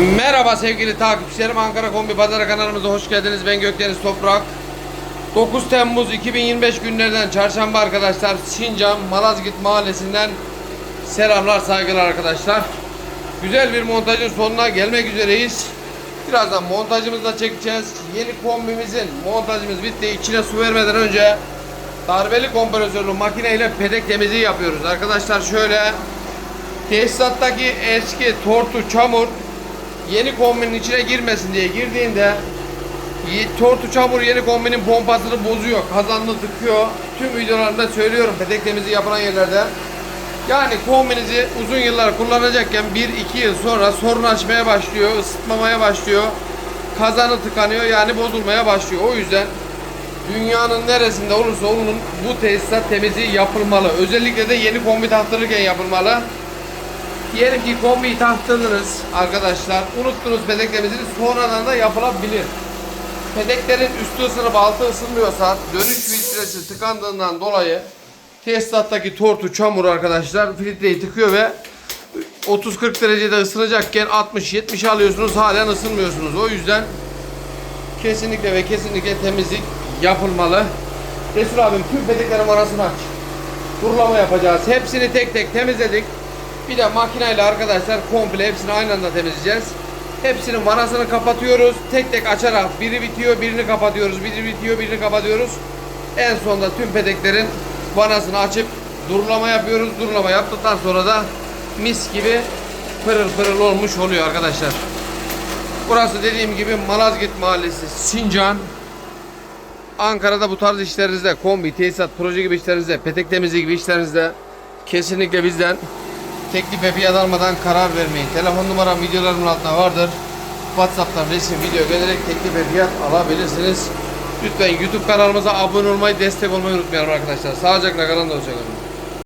Merhaba sevgili takipçilerim. Ankara Kombi Pazarı kanalımıza hoş geldiniz. Ben Gökdeniz Toprak. 9 Temmuz 2025 günlerden çarşamba arkadaşlar. Sincan Malazgirt Mahallesi'nden selamlar saygılar arkadaşlar. Güzel bir montajın sonuna gelmek üzereyiz. Birazdan montajımızı da çekeceğiz. Yeni kombimizin montajımız bitti. İçine su vermeden önce darbeli kompresörlü makineyle pedek temizliği yapıyoruz. Arkadaşlar şöyle tesisattaki eski tortu çamur yeni kombinin içine girmesin diye girdiğinde tortu çamur yeni kombinin pompasını bozuyor, kazanını tıkıyor. Tüm videolarımda söylüyorum pedek temizliği yapılan yerlerde. Yani kombinizi uzun yıllar kullanacakken 1-2 yıl sonra sorun açmaya başlıyor, ısıtmamaya başlıyor. Kazanı tıkanıyor yani bozulmaya başlıyor. O yüzden dünyanın neresinde olursa olun bu tesisat temizliği yapılmalı. Özellikle de yeni kombi taktırırken yapılmalı. Diyelim ki kombiyi taktırdınız arkadaşlar. Unuttunuz pedek temizliğini sonradan da yapılabilir. Pedeklerin üstü ısınıp altı ısınmıyorsa dönüş filtresi tıkandığından dolayı tesisattaki tortu çamur arkadaşlar filtreyi tıkıyor ve 30-40 derecede ısınacakken 60-70 alıyorsunuz halen ısınmıyorsunuz. O yüzden kesinlikle ve kesinlikle temizlik yapılmalı. Resul abim tüm pedeklerin arasını aç. Durulama yapacağız. Hepsini tek tek temizledik. Bir de makineyle arkadaşlar komple hepsini aynı anda temizleyeceğiz. Hepsinin vanasını kapatıyoruz. Tek tek açarak biri bitiyor, birini kapatıyoruz. Biri bitiyor, birini kapatıyoruz. En sonunda tüm pedeklerin vanasını açıp durulama yapıyoruz. Durulama yaptıktan sonra da mis gibi pırıl pırıl olmuş oluyor arkadaşlar. Burası dediğim gibi Malazgirt Mahallesi, Sincan. Ankara'da bu tarz işlerinizde, kombi, tesisat, proje gibi işlerinizde, petek temizliği gibi işlerinizde kesinlikle bizden teklif ve fiyat almadan karar vermeyin. Telefon numaram videolarımın altında vardır. WhatsApp'tan resim, video göndererek teklif ve fiyat alabilirsiniz. Lütfen YouTube kanalımıza abone olmayı, destek olmayı unutmayalım arkadaşlar. Sağlıcakla kalın da hoşçakalın.